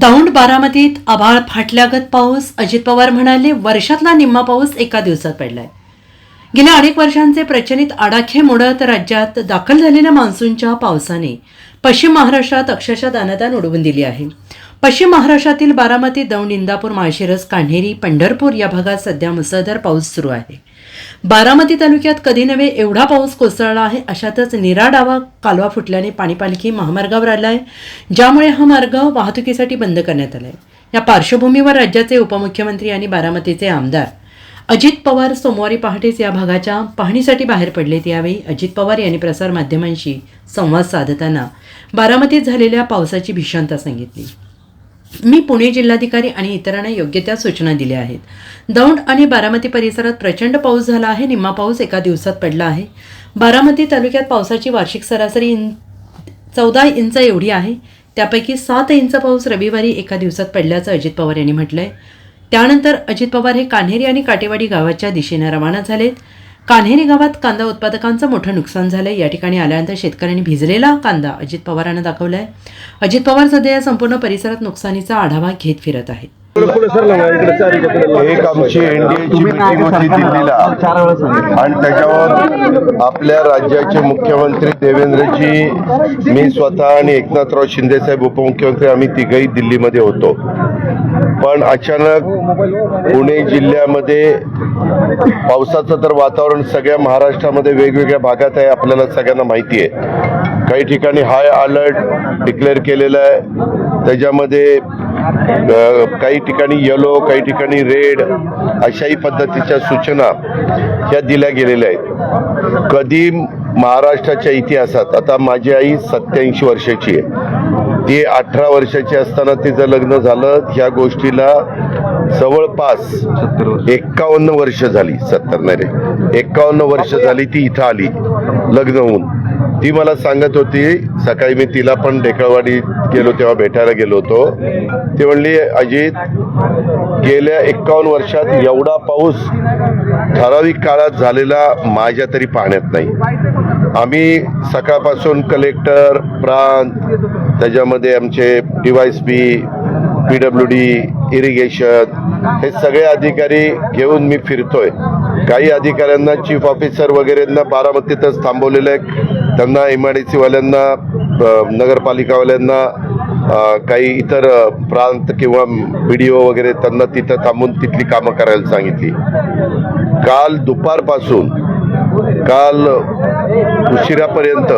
दौंड बारामतीत आभाळ फाटल्यागत पाऊस अजित पवार म्हणाले वर्षातला निम्मा पाऊस एका दिवसात पडलाय. गेल्या अनेक वर्षांचे प्रचलित आडाखे मोडत राज्यात दाखल झालेल्या मान्सूनच्या पावसाने पश्चिम महाराष्ट्रात अक्षरशः दानदान उडवून दिली आहे. पश्चिम महाराष्ट्रातील बारामती दौंड इंदापूर माळशिरस कान्हेरी पंढरपूर या भागात सध्या मुसळधार पाऊस सुरू आहे. बारामती तालुक्यात कधी नव्हे एवढा पाऊस कोसळला आहे. अशातच निरा डावा कालवा फुटल्याने पाणीपालखी महामार्गावर आला आहे ज्यामुळे हा मार्ग वाहतुकीसाठी बंद करण्यात आला आहे या पार्श्वभूमीवर राज्याचे उपमुख्यमंत्री आणि बारामतीचे आमदार अजित पवार सोमवारी पहाटेच या भागाच्या पाहणीसाठी बाहेर पडलेत. यावेळी अजित पवार यांनी प्रसारमाध्यमांशी संवाद साधताना बारामतीत झालेल्या पावसाची भीषणता सांगितली. मी पुणे जिल्हाधिकारी आणि इतरांना योग्य त्या सूचना दिल्या आहेत. दौंड आणि बारामती परिसरात प्रचंड पाऊस झाला आहे. निम्मा पाऊस एका दिवसात पडला आहे. बारामती तालुक्यात पावसाची वार्षिक सरासरी इन चौदा इंच एवढी आहे. त्यापैकी सात इंच पाऊस रविवारी एका दिवसात पडल्याचं अजित पवार यांनी म्हटलंय. त्यानंतर अजित पवार हे कान्हेरी आणि काटेवाडी गावाच्या दिशेने रवाना झालेत. कान्हेरी गावात कांदा उत्पादकांचं मोठं नुकसान झालंय. या ठिकाणी आल्यानंतर शेतकऱ्यांनी भिजलेला कांदा अजित पवारांना दाखवलाय. अजित पवार सध्या या संपूर्ण परिसरात नुकसानीचा आढावा घेत फिरत आहेत. एक आमची एनडीएची मिटिंग होती दिल्लीला. आणि त्याच्यावर आपल्या राज्याचे मुख्यमंत्री देवेंद्रजी मी स्वतः आणि एकनाथराव शिंदे साहेब उपमुख्यमंत्री आम्ही तिघही दिल्लीमध्ये होतो. पण अचानक पुणे जिल्ह्यामध्ये पावसाचं तर वातावरण सगळ्या महाराष्ट्रामध्ये वेगवेगळ्या भागात आहे आपल्याला सगळ्यांना माहिती आहे. काही ठिकाणी हाय अलर्ट डिक्लेअर केलेलं आहे. त्याच्यामध्ये काही ठिकाणी येलो काही ठिकाणी रेड अशाही पद्धतीच्या सूचना ह्या दिल्या गेलेल्या आहेत. कधी महाराष्ट्राच्या इतिहासात आता माझी आई सत्याऐंशी वर्षाची आहे. ती अठरा वर्षाची असताना तिचं लग्न झालं ह्या गोष्टीला जवळपास एक्कावन्न वर्ष झाली. सत्तर नाही रे एक्कावन्न वर्ष झाली ती इथं आली लग्न होऊन. ती मला सांगत होती सकाळी मी तिला पण ढेकळवाडी गेलो तेव्हा भेटायला गेलो होतो. ती म्हणली अजित गेल्या एक्कावन्न वर्षात एवढा पाऊस ठराविक काळात झालेला माझ्या तरी पाहण्यात नाही. आम्ही सकाळपासून कलेक्टर प्रांत त्याच्यामध्ये आमचे DYS P P W D irrigation हे सगळे अधिकारी घेऊन मी फिरतोय. काही अधिकाऱ्यांना चीफ ऑफिसर वगैरेंना बारामतीतच थांबवलेलं आहे. त्यांना एम आय डी सीवाल्यांना नगरपालिकावाल्यांना काही इतर प्रांत किंवा बी डी ओ वगैरे त्यांना तिथं थांबून तिथली कामं करायला सांगितली. काल दुपारपासून काल उशिरापर्यंत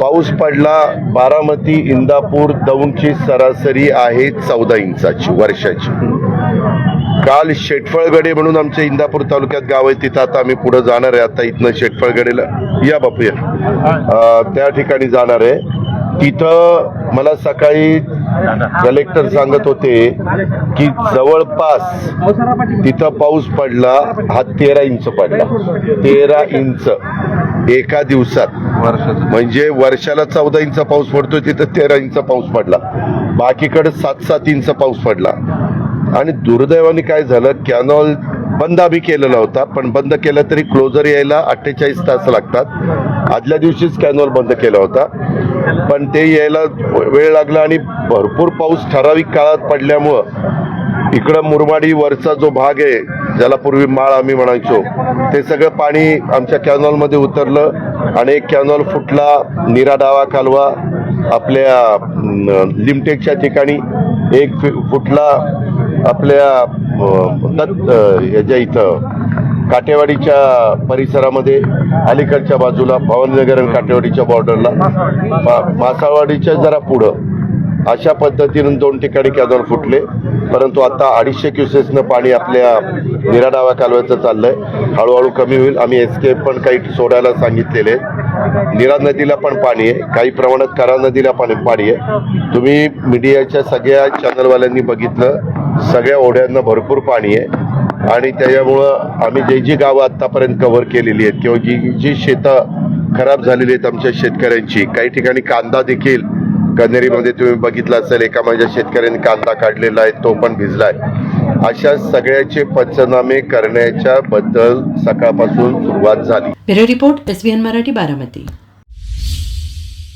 पाऊस पडला बारामती इंदापूर दौंडची सरासरी आहे चौदा इंचाची वर्षाची. काल शेटफळगडे म्हणून आमच्या इंदापूर तालुक्यात गाव आहे तिथं आता आम्ही पुढे जाणार आहे. आता इथनं शेटफळगडेला या बापू या त्या ठिकाणी जाणार आहे. तिथं मला सकाळी कलेक्टर सांगत होते की जवळपास तिथं पाऊस पडला हा तेरा इंच पडला. तेरा इंच. एका दिवसात. म्हणजे वर्षाला चौदा इंच पाऊस पडतोय तिथं तेरा इंच पाऊस पडला. बाकीकडे सात सात इंच पाऊस पडला. आणि दुर्दैवाने काय झालं कॅनॉल बंद आम्ही केलेला होता पण बंद केला तरी क्लोजर यायला अठ्ठेचाळीस तास लागतात. आदल्या दिवशीच कॅनॉल बंद केला होता. पण ते यायला वेळ लागला आणि भरपूर पाऊस ठराविक काळात पडल्यामुळं इकडं मुरमाडी वरचा जो भाग आहे ज्याला पूर्वी माळ आम्ही म्हणायचो. ते सगळं पाणी आमच्या कॅनॉलमध्ये उतरलं आणि एक कॅनॉल फुटला निरा डावा कालवा आपल्या लिमटेकच्या ठिकाणी एक फि- फुटला आपल्या दत्त याच्या इथं काटेवाडीच्या परिसरामध्ये अलीकडच्या बाजूला भवानीनगर आणि काटेवाडीच्या बॉर्डरला मा- मासाळवाडीच्या जरा पुढं. अशा पद्धतीनं दोन ठिकाणी कॅनॉल फुटले. परंतु आता अडीचशे क्युसेसनं पाणी आपल्या निराडावा कालव्याचं चाललंय. हळूहळू कमी होईल. आम्ही एस्केप पण काही सोडायला सांगितलेले निरा नदीला पण पाणी आहे. काही प्रमाणात करा नदीला पण पाणी आहे. तुम्ही मीडियाच्या सगळ्या चॅनलवाल्यांनी बघितलं. सगळ्या ओढ्यांना भरपूर पाणी आहे. आणि त्याच्यामुळं आम्ही जे जी गावं आत्तापर्यंत कव्हर केलेली आहेत किंवा जी जी शेतं खराब झालेली आहेत आमच्या शेतकऱ्यांची काही ठिकाणी कांदा देखील कन्हेरीमध्ये तुम्ही बघितलं असेल एका माझ्या शेतकऱ्यांनी कांदा काढलेला आहे तो पण भिजलाय अशा सगळ्याचे पंचनामे करण्याच्या बद्दल सकाळपासून सुरुवात झाली. Bureau report SBN Marathi Baramati.